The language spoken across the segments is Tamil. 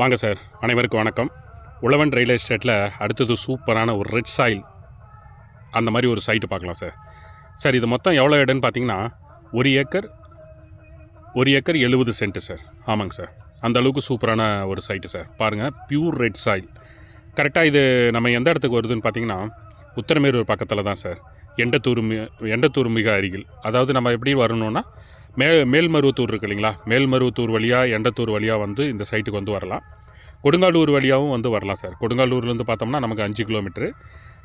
வாங்க சார். அனைவருக்கும் வணக்கம். உழவன் ரயில்வே எஸ்டேட்டில் அடுத்தது சூப்பரான ஒரு ரெட் சாயில். அந்த மாதிரி ஒரு சைட்டு பார்க்கலாம் சார். சார் இது மொத்தம் எவ்வளோ இடம்னு பார்த்தீங்கன்னா ஒரு ஏக்கர் ஒரு ஏக்கர் எழுபது சென்ட்டு சார். ஆமாங்க சார். அந்த அளவுக்கு சூப்பரான ஒரு சைட்டு சார். பாருங்கள் பியூர் ரெட் சாயில் கரெக்டாக இது நம்ம எந்த இடத்துக்கு வருதுன்னு பார்த்தீங்கன்னா உத்தரமேரூர் பக்கத்தில் தான் சார். எண்டத்தூர் மி எண்டத்தூர் மிக அருகில். அதாவது நம்ம எப்படி வரணும்னா மே மேல்மருவத்தூர் இருக்கு இல்லைங்களா? மேல்மருவத்தூர் வழியாக எண்டத்தூர் வழியாக வந்து இந்த சைட்டுக்கு வந்து வரலாம். கொடுங்காலூர் வழியாகவும் வந்து வரலாம் சார் கொடுங்காலூர்லேருந்து பார்த்தோம்னா நமக்கு அஞ்சு கிலோமீட்ரு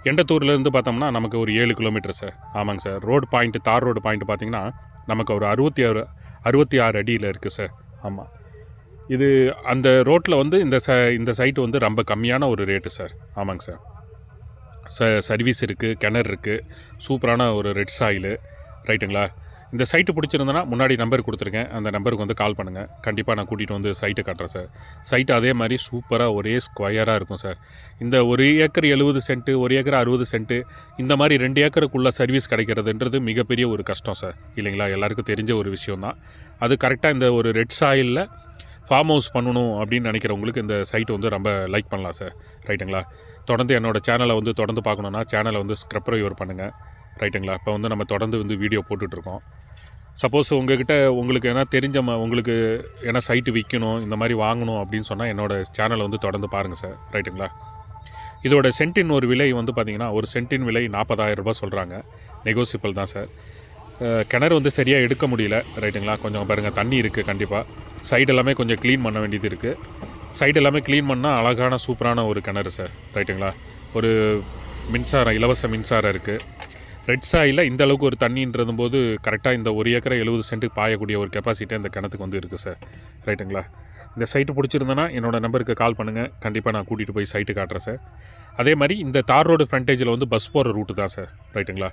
எண்டத்தூர்லேருந்து பார்த்தோம்னா நமக்கு ஒரு ஏழு கிலோமீட்டர் சார் ஆமாங்க சார் ரோடு பாயிண்ட்டு தார் ரோடு பாயிண்ட் பார்த்தீங்கன்னா நமக்கு ஒரு அறுபத்தி ஆறு அறுபத்தி ஆறு அடியில் இருக்குது சார் ஆமாம் இது அந்த ரோட்டில் வந்து இந்த ச இந்த சைட்டு வந்து ரொம்ப கம்மியான ஒரு ரேட்டு சார் ஆமாங்க சார் ச சர்வீஸ் இருக்குது கிணறு இருக்குது சூப்பரான ஒரு ரெட் சாயிலு ரைட்டுங்களா இந்த சைட்டு பிடிச்சிருந்தனா முன்னாடி நம்பர் கொடுத்துருக்கேன். அந்த நம்பருக்கு வந்து கால் பண்ணுங்கள் கண்டிப்பாக நான் கூட்டிகிட்டு வந்து சைட்டை காட்டுறேன் சார் சைட்டு அதே மாதிரி சூப்பராக ஒரே ஸ்கொயராக இருக்கும் சார் இந்த ஒரு ஏக்கர் எழுபது சென்ட்டு ஒரு ஏக்கர் அறுபது சென்ட்டு இந்த மாதிரி ரெண்டு ஏக்கருக்குள்ளே சர்வீஸ் கிடைக்கிறதுன்றது மிகப்பெரிய ஒரு கஷ்டம் சார் இல்லைங்களா? எல்லாருக்கும் தெரிஞ்ச ஒரு விஷயம்தான். அது கரெக்டாக இந்த ஒரு ரெட் சாயிலில் ஃபார்ம் ஹவுஸ் பண்ணணும் அப்படின்னு நினைக்கிறவங்களுக்கு இந்த சைட்டு வந்து ரொம்ப லைக் பண்ணலாம் சார் ரைட்டுங்களா தொடர்ந்து என்னோடய சேனலை வந்து தொடர்ந்து பார்க்கணுன்னா சேனலை வந்து ஸ்க்ரப்ரைவர் பண்ணுங்கள் ரைட்டுங்களா? இப்போ வந்து நம்ம தொடர்ந்து வந்து வீடியோ போட்டுட்ருக்கோம். சப்போஸ் உங்ககிட்ட உங்களுக்கு எதனா தெரிஞ்ச ம உங்களுக்கு ஏன்னா சைட்டு விற்கணும் இந்த மாதிரி வாங்கணும் அப்படின்னு சொன்னால் என்னோடய சேனலை வந்து தொடர்ந்து பாருங்கள் சார். ரைட்டுங்களா? இதோட சென்ட்டின் ஒரு விலை வந்து பார்த்திங்கன்னா ஒரு சென்ட்டின் விலை நாற்பதாயிரம் ரூபாய் சொல்கிறாங்க நெகோசியபிள் தான் சார். கிணறு வந்து சரியாக எடுக்க முடியல. ரைட்டுங்களா? கொஞ்சம் பாருங்கள் தண்ணி இருக்குது கண்டிப்பாக சைடு எல்லாமே கொஞ்சம் க்ளீன் பண்ண வேண்டியது இருக்குது சைடு எல்லாமே க்ளீன் பண்ணால் அழகான சூப்பரான ஒரு கிணறு சார். ரைட்டுங்களா? ஒரு மின்சாரம் இலவச மின்சாரம் இருக்குது ரெட் சாயில் இந்த அளவுக்கு ஒரு தண்ணின்றது போது கரெக்டாக இந்த ஒரு ஏக்கரை எழுபது சென்ட்டுக்கு பாயக்கூடிய ஒரு கெப்பாசிட்டி அந்த கிணத்துக்கு வந்து இருக்குது சார் ரைட்டுங்களா இந்த சைட்டு பிடிச்சிருந்தேன்னா என்னோடய நம்பருக்கு கால் பண்ணுங்கள் கண்டிப்பாக நான் கூட்டிகிட்டு போய் சைட்டு காட்டுறேன் சார் அதே மாதிரி இந்த தார் ரோடு ஃப்ரண்டேஜில் வந்து பஸ் போகிற ரூட்டு தான் சார் ரைட்டுங்களா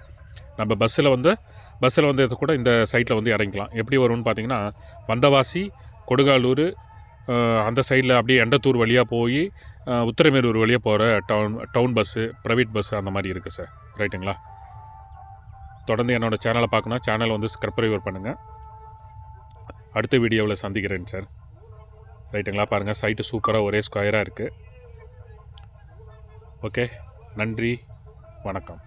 நம்ம பஸ்ஸில் வந்து பஸ்ஸில் வந்து கூட இந்த சைட்டில் வந்து இறங்கிக்கலாம். எப்படி வரும்னு பார்த்தீங்கன்னா வந்தவாசி கொடுங்காலூர் அந்த சைடில் அப்படியே எண்டத்தூர் வழியாக போய் உத்திரமேரூர் வழியாக போகிற town town bus private bus அந்த மாதிரி இருக்குது சார் ரைட்டுங்களா தொடர்ந்து என்னோடய சேனலை பார்க்கணும் சேனலை வந்து ஸ்க்ரப்ரைவர் பண்ணுங்கள் அடுத்த வீடியோவில் சந்திக்கிறேன் சார் ரைட்டுங்களா? பாருங்கள் சைட்டு சூப்பராக ஒரே ஸ்கொயராக இருக்குது ஓகே நன்றி. வணக்கம்.